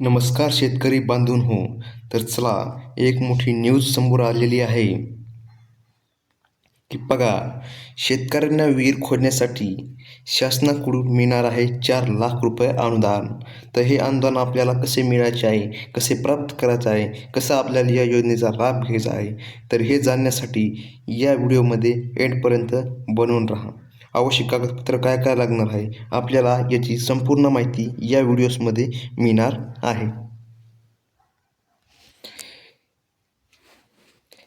नमस्कार शेतकरी बांधून हो तर चला एक मोठी न्यूज समोर आलेली आहे. की बघा शेतकऱ्यांना विहीर खोदण्यासाठी शासनाकडून मिळणार आहे चार लाख रुपये अनुदान. तर हे अनुदान आपल्याला कसे मिळायचे आहे? कसे प्राप्त करायचं आहे? कसं आपल्याला या योजनेचा लाभ घ्यायचा आहे? तर हे जाणण्यासाठी या व्हिडिओमध्ये एंडपर्यंत बनवून राहा. आवश्यक कागदपत्र काय काय लागणार आहे? आपल्याला याची संपूर्ण माहिती या व्हिडिओजमध्ये मिळणार आहे.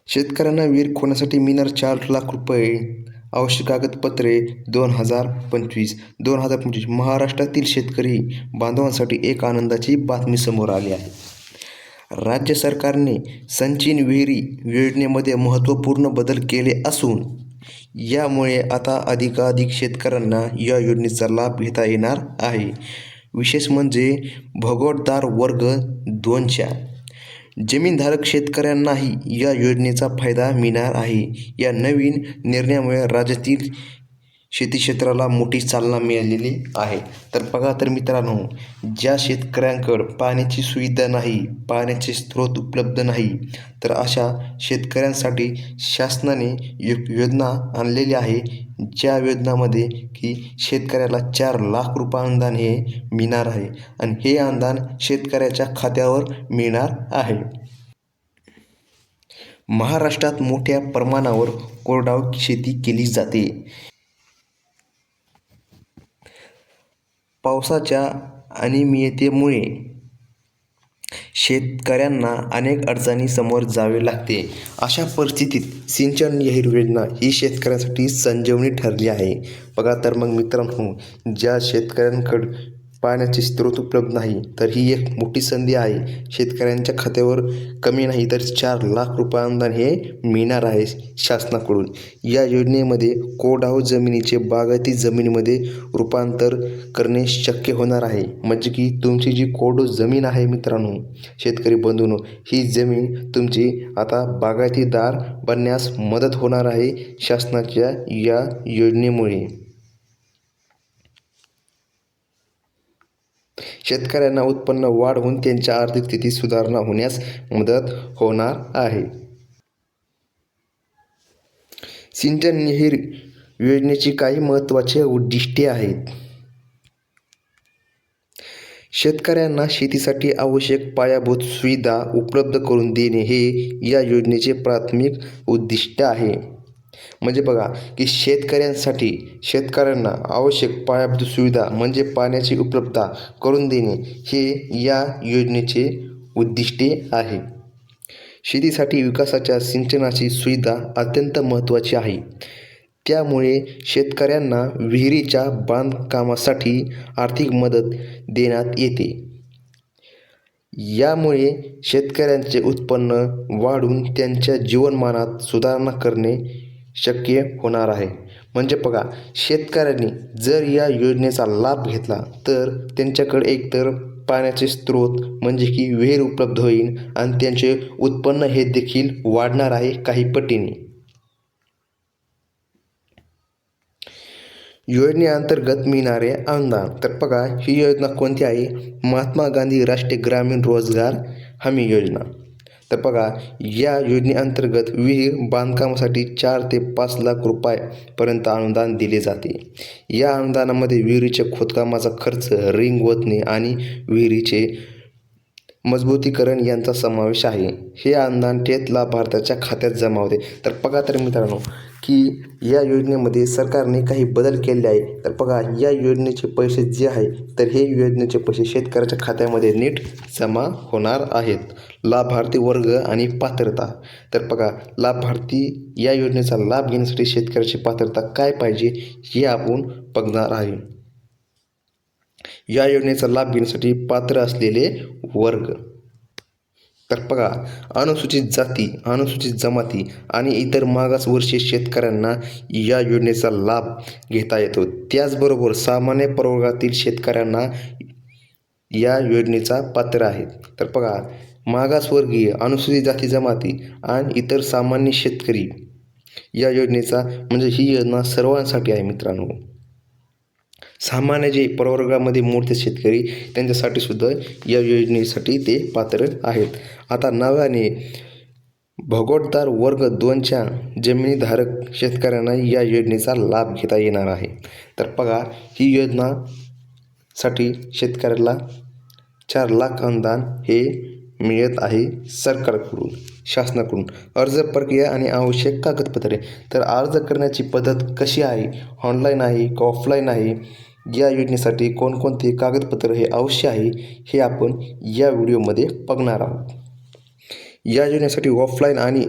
शेतकऱ्यांना विहीर खोण्यासाठी मिळणार चार लाख रुपये. आवश्यक कागदपत्रे दोन हजार पंचवीस. दोन हजार पंचवीस महाराष्ट्रातील शेतकरी बांधवांसाठी एक आनंदाची बातमी समोर आली आहे. राज्य सरकारने संचिन विहिरी योजनेमध्ये महत्त्वपूर्ण बदल केले असून यामुळे आता अधिकाधिक शेतकऱ्यांना या योजनेचा लाभ घेता येणार आहे. विशेष म्हणजे भगवतदार वर्ग दोनच्या. जमीनधारक शेतकऱ्यांनाही या योजनेचा फायदा मिळणार आहे. या नवीन निर्णयामुळे राज्यातील शेती क्षेत्राला मोठी चालना मिळालेली आहे. तर बघा तर मित्रांनो ज्या शेतकऱ्यांकडं पाण्याची सुविधा नाही पाण्याचे स्रोत उपलब्ध नाही तर अशा शेतकऱ्यांसाठी शासनाने एक योजना आणलेली आहे. ज्या योजनामध्ये की शेतकऱ्याला चार लाख रुपये अनुदान हे मिळणार आहे आणि हे अनुदान शेतकऱ्याच्या खात्यावर मिळणार आहे. महाराष्ट्रात मोठ्या प्रमाणावर कोरडाव शेती केली जाते. पावसाच्या अनियमिततेमुळे शेतकऱ्यांना अनेक अडचणी समोर जावे लागते. अशा परिस्थितीत सिंचन विहीर योजना ही शेतकऱ्यांसाठी संजीवनी ठरली आहे. बघा तर मग मित्रांनो ज्या शेतकऱ्यांकडं पाण्याचे स्रोत उपलब्ध नाही. तर ही एक मोठी संधी आहे. शेतकऱ्यांच्या खात्यावर कमी नाही तर चार लाख रुपये अनुदान हे मिळणार आहे शासनाकडून. या योजनेमध्ये कोरडाव जमिनीचे बागायती जमिनीमध्ये रूपांतर करणे शक्य होणार आहे. म्हणजे की तुमची जी कोरडो जमीन आहे मित्रांनो शेतकरी बंधूंनो ही जमीन तुमची आता बागायतीदार बनण्यास मदत होणार आहे शासनाच्या या योजनेमुळे. शेतकऱ्यांना उत्पन्न वाढ होऊन त्यांच्या आर्थिक स्थितीत सुधारणा होण्यास मदत होणार आहे. सिंचन विहीर योजनेची काही महत्त्वाची उद्दिष्टे आहेत. शेतकऱ्यांना शेतीसाठी आवश्यक पायाभूत सुविधा उपलब्ध करून देणे हे या योजनेचे प्राथमिक उद्दिष्ट आहे. म्हणजे बघा की शेतकऱ्यांसाठी शेतकऱ्यांना आवश्यक पायाभूत सुविधा म्हणजे पाण्याची उपलब्धता करून देणे हे या योजनेचे उद्दिष्टे आहे. शेतीसाठी विकासाच्या सिंचनाची सुविधा अत्यंत महत्त्वाची आहे. त्यामुळे शेतकऱ्यांना विहिरीच्या बांधकामासाठी आर्थिक मदत देण्यात येते. यामुळे शेतकऱ्यांचे उत्पन्न वाढून त्यांच्या जीवनमानात सुधारणा करणे शक्य होणार आहे. म्हणजे बघा शेतकऱ्यांनी जर या योजनेचा लाभ घेतला तर त्यांच्याकडे एकतर पाण्याचे स्रोत म्हणजे की विहीर उपलब्ध होईल आणि त्यांचे उत्पन्न हे देखील वाढणार आहे काही पटीने. योजनेअंतर्गत मिळणारे अनुदान. तर बघा ही योजना कोणती आहे? महात्मा गांधी राष्ट्रीय ग्रामीण रोजगार हमी योजना. तर बघा या योजनेअंतर्गत विहीर बांधकामासाठी चार ते पाच लाख रुपयापर्यंत अनुदान दिले जाते. या अनुदानामध्ये विहिरीच्या खोदकामाचा खर्च रिंग वतणे आणि विहिरीचे मजबूतीकरण यांचा समावेश आहे. हे अनुदान थेट लाभार्थ्याच्या खात्यात जमा होते. तर बघा तर मित्रांनो की या योजनेमध्ये सरकारने काही बदल केले आहे तर बघा या योजनेचे पैसे जे आहे तर हे योजनेचे पैसे शेतकऱ्याच्या खात्यामध्ये नीट जमा होणार आहेत. लाभार्थी वर्ग आणि पात्रता. तर बघा लाभार्थी या योजनेचा लाभ घेण्यासाठी शेतकऱ्याची पात्रता काय पाहिजे हे आपण बघणार आहे. या योजनेचा लाभ घेण्यासाठी पात्र असलेले वर्ग. तर बघा अनुसूचित जाती अनुसूचित जमाती आणि इतर मागासवर्षीय शेतकऱ्यांना या योजनेचा लाभ घेता येतो. त्याचबरोबर सामान्य प्रवर्गातील शेतकऱ्यांना या योजनेचा पात्र आहेत तर बघा मागासवर्गीय अनुसूचित जाती जमाती आणि इतर सामान्य शेतकरी या योजनेचा म्हणजे ही योजना सर्वांसाठी आहे मित्रांनो. सामान्य जे प्रवर्गामध्ये मोठे शेतकरी त्यांच्यासाठी सुद्धा या योजनेसाठी ते पात्र आहेत. आता नव्याने भगोटदार वर्ग दोनच्या जमिनीधारक शेतकऱ्यांना या योजनेचा लाभ घेता येणार आहे. तर बघा ही योजनासाठी शेतकऱ्याला चार लाख अनुदान हे मिळत आहे सरकारकडून शासनाकडून. अर्ज प्रक्रिया आणि आवश्यक कागदपत्रे. तर अर्ज करण्याची पद्धत कशी आहे? ऑनलाईन आहे का ऑफलाईन आहे? या योजनेसाठी कोणकोणते कागदपत्र हे अवश्य आहे हे आपण या व्हिडिओमध्ये बघणार आहोत. या योजनेसाठी ऑफलाईन आणि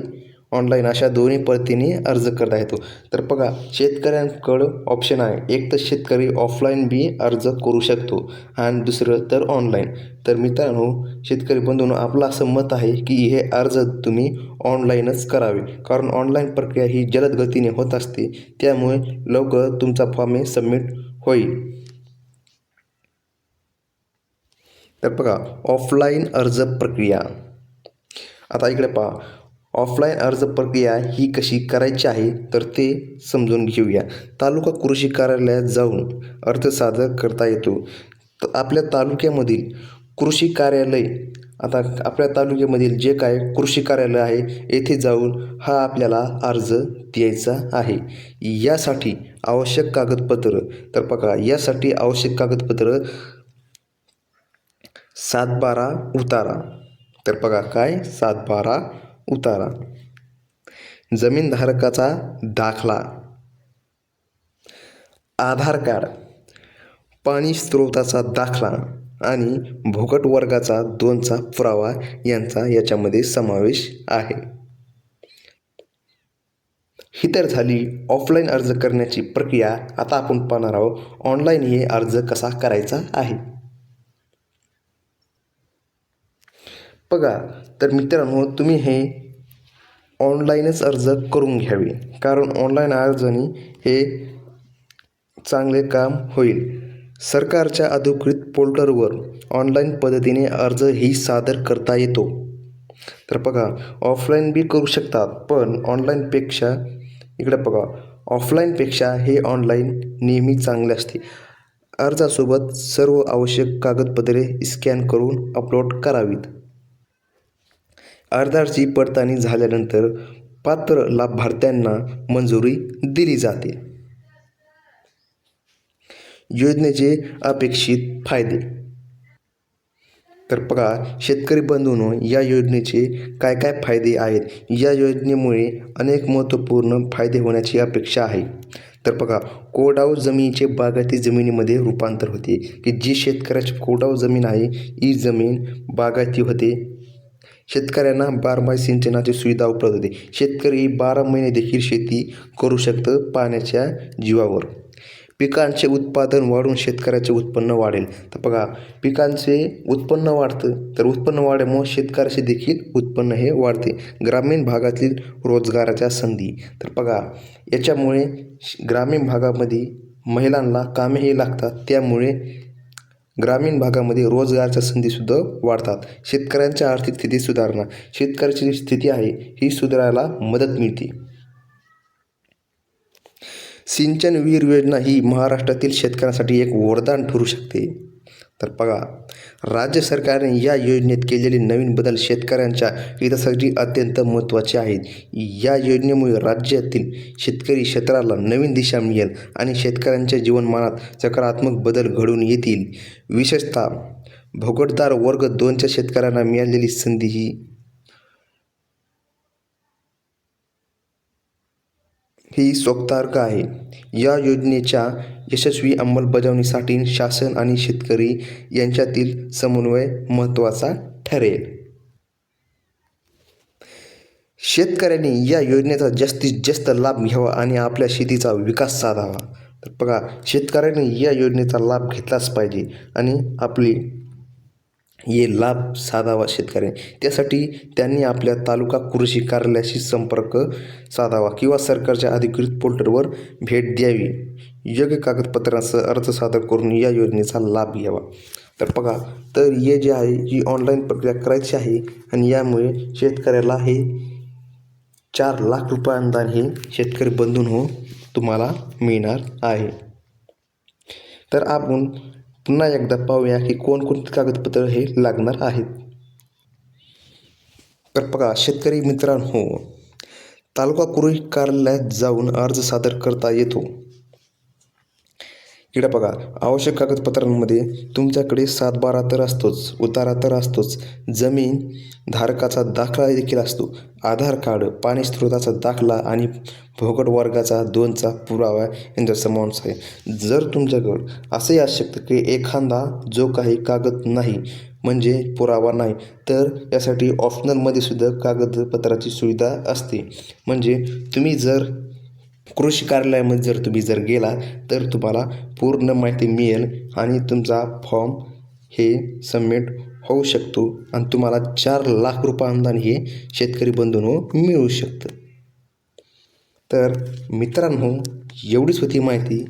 ऑनलाईन अशा दोन्ही पद्धतीने अर्ज करता येतो. तर बघा शेतकऱ्यांकडं ऑप्शन आहे. एक तर शेतकरी ऑफलाईन बी अर्ज करू शकतो आणि दुसरं तर ऑनलाईन तर मित्रांनो शेतकरी बंधूंनो आपलं असं मत आहे की हे अर्ज तुम्ही ऑनलाईनच करावे. कारण ऑनलाईन प्रक्रिया ही जलद गतीने होत असते. त्यामुळे लवकर तुमचा फॉर्म हे सबमिट होईल. तर बघा ऑफलाईन अर्ज प्रक्रिया. आता इकडे पहा. ऑफलाईन अर्ज प्रक्रिया ही कशी करायची आहे तर ते समजून घेऊया. तालुका कृषी कार्यालयात जाऊन अर्ज सादर करता येतो. तर आपल्या तालुक्यामधील कृषी कार्यालय आता आपल्या तालुक्यामधील जे काय कृषी कार्यालय आहे येथे जाऊन हा आपल्याला अर्ज द्यायचा आहे. यासाठी आवश्यक कागदपत्र तर बघा यासाठी आवश्यक कागदपत्र सात बारा उतारा. तर बघा काय? सात बारा उतारा. जमीनधारकाचा दाखला. आधार कार्ड. पाणी स्रोताचा दाखला. आणि भोगट वर्गाचा दोनचा पुरावा यांचा याच्यामध्ये समावेश आहे. ही तर झाली ऑफलाईन अर्ज करण्याची प्रक्रिया. आता आपण पाहणार आहोत ऑनलाईन हे अर्ज कसा करायचा आहे. बघा तर मित्रांनो तुम्ही हे ऑनलाईनच अर्ज करून घ्यावे. कारण ऑनलाईन अर्जनी हे चांगले काम होईल. सरकारच्या अधिकृत पोर्टलवर ऑनलाईन पद्धतीने अर्ज ही सादर करता येतो. तर बघा ऑफलाईन बी करू शकतात पण ऑनलाईनपेक्षा इकडे बघा ऑफलाईनपेक्षा हे ऑनलाईन नेहमी चांगले असते. अर्जासोबत सर्व आवश्यक कागदपत्रे स्कॅन करून अपलोड करावीत. अर्जाची पडताळणी झाल्यानंतर पात्र लाभार्थ्यांना मंजुरी दिली जाते. योजनेचे अपेक्षित फायदे. तर बघा शेतकरी बंधूंनो या योजनेचे काय काय फायदे आहेत? या योजनेमुळे अनेक महत्त्वपूर्ण फायदे होण्याची अपेक्षा आहे. तर बघा कोरडाऊ जमिनीचे बागायती जमिनीमध्ये रूपांतर होते. की जी शेतकऱ्याची कोरडाऊ जमीन आहे ही जमीन बागायती होते. शेतकऱ्यांना बारमाही सिंचनाची सुविधा उपलब्ध होते. शेतकरी बारा महिने देखील शेती करू शकतं पाण्याच्या जीवावर. पिकांचे उत्पादन वाढून शेतकऱ्याचे उत्पन्न वाढेल. तर बघा पिकांचे उत्पन्न वाढतं तर उत्पन्न वाढल्यामुळे शेतकऱ्याचे देखील उत्पन्न हे वाढते. ग्रामीण भागातील रोजगाराच्या संधी. तर बघा याच्यामुळे ग्रामीण भागामध्ये महिलांना कामेही लागतात त्यामुळे ग्रामीण भागामध्ये रोजगारच्या संधीसुद्धा वाढतात. शेतकऱ्यांच्या आर्थिक स्थिती सुधारणा. शेतकऱ्याची जी स्थिती आहे ही सुधारायला मदत मिळते. सिंचन विहीर योजना ही महाराष्ट्रातील शेतकऱ्यांसाठी एक वरदान ठरू शकते. तर बघा राज्य सरकारने या योजनेत केलेले नवीन बदल शेतकऱ्यांच्या हितासाठी अत्यंत महत्त्वाचे आहेत. या योजनेमुळे राज्यातील शेतकरी क्षेत्राला नवीन दिशा मिळेल आणि शेतकऱ्यांच्या जीवनमानात सकारात्मक बदल घडून येतील. विशेषतः भोगटदार वर्ग दोनच्या शेतकऱ्यांना मिळालेली संधी ही ही स्वागतार्ह आहे. या योजनेच्या यशस्वी अंमलबजावणीसाठी शासन आणि शेतकरी यांच्यातील समन्वय महत्त्वाचा ठरेल. शेतकऱ्यांनी या योजनेचा जास्तीत जास्त लाभ घ्यावा आणि आपल्या शेतीचा विकास साधावा. तर बघा शेतकऱ्यांनी या योजनेचा लाभ घेतलाच पाहिजे आणि आपली हे लाभ साधावा शेतकऱ्यांनी. त्यासाठी त्यांनी आपल्या तालुका कृषी कार्यालयाशी संपर्क साधावा किंवा सरकारच्या अधिकृत पोर्टलवर भेट द्यावी. योग्य कागदपत्रांसह अर्ज सादर करून या योजनेचा लाभ घ्यावा. तर बघा तर हे जे आहे ही ऑनलाईन प्रक्रिया करायची आहे आणि यामुळे शेतकऱ्याला हे चार लाख रुपये अनुदान हे शेतकरी बंधून हो तुम्हाला मिळणार आहे. तर आपण पुन्हा एकदा पाहूया की कोणकोणती कागदपत्र हे लागणार आहेत. तर बघा शेतकरी मित्रांनो तालुका कृषी कार्यालयात जाऊन अर्ज सादर करता येतो. इकडे बघा आवश्यक कागदपत्रांमध्ये तुमच्याकडे सात बारा तर असतोच उतारा तर असतोच. जमीन धारकाचा दाखला देखील असतो. आधार कार्ड पाणी स्रोताचा दाखला आणि भोगट वर्गाचा दोनचा पुरावा यांचा समावेश आहे. जर तुमच्याकडं असंही असू शकतं की एखादा जो काही कागद नाही म्हणजे पुरावा नाही तर यासाठी ऑप्शनलमध्ये सुद्धा कागदपत्राची सुविधा असते. म्हणजे तुम्ही जर कृषी कार्यालयामध्ये जर तुम्ही जर गेला तर तुम्हाला पूर्ण माहिती मिळेल आणि तुमचा फॉर्म हे सबमिट होऊ शकतो आणि तुम्हाला चार लाख रुपये अनुदान हे शेतकरी बंधूंनो मिळू शकतं. तर मित्रांनो एवढीच होती माहिती.